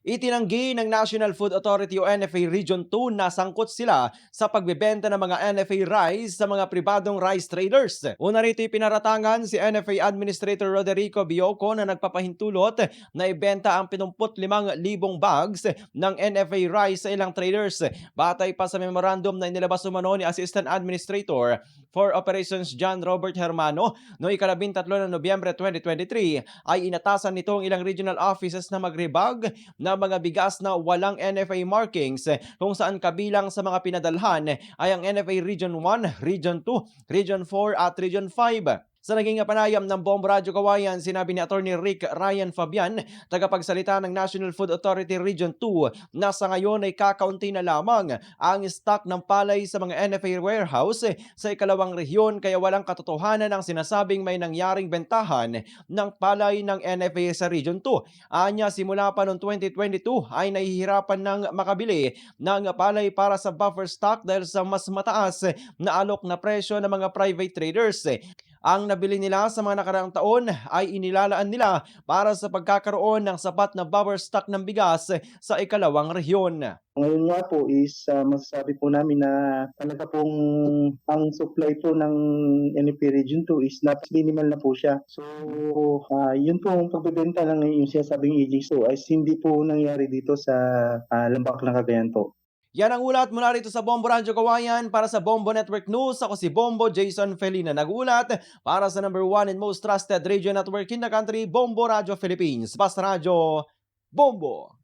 Itinanggi ng National Food Authority o NFA Region 2 na sangkot sila sa pagbebenta ng mga NFA rice sa mga pribadong rice traders. Una rito pinaratangan si NFA Administrator Roderico Bioco na nagpapahintulot na ibenta ang 75,000 bags ng NFA rice sa ilang traders. Batay pa sa memorandum na inilabas umano ni Assistant Administrator for Operations John Robert Hermano noong ikalabintatlo ng Nobyembre 2023 ay inatasan nito ang ilang regional offices na magrebag ng mga bigas na walang NFA markings kung saan kabilang sa mga pinadalhan ay ang NFA Region 1, Region 2, Region 4 at Region 5. Sa naging panayam ng Bombo Radyo Kawayan, sinabi ni Attorney Rick Ryan Fabian, tagapagsalita ng National Food Authority Region 2, na sa ngayon ay kakaunti na lamang ang stock ng palay sa mga NFA warehouse sa ikalawang rehiyon kaya walang katotohanan ang sinasabing may nangyaring bentahan ng palay ng NFA sa Region 2. Anya simula pa noong 2022 ay nahihirapan ng makabili ng palay para sa buffer stock dahil sa mas mataas na alok na presyo ng mga private traders. Ang nabili nila sa mga nakaraang taon ay inilalaan nila para sa pagkakaroon ng sapat na buffer stock ng bigas sa ikalawang rehiyon. Ngayon nga po is ah, masasabi po namin na talaga pong ang supply po ng NFP Region 2 is not minimal na po siya. So ah, yun po ang pagbebenta ng yung sinasabing aging so ay hindi po nangyari dito sa ah, Lambak ng Cagayan po. Yan ang ulat mula rito sa Bombo Radyo Kawayan para sa Bombo Network News. Ako si Bombo Jason Felina nag-ulat para sa number one and most trusted radio network in the country, Bombo Radio Philippines. Basta Radio, Bombo!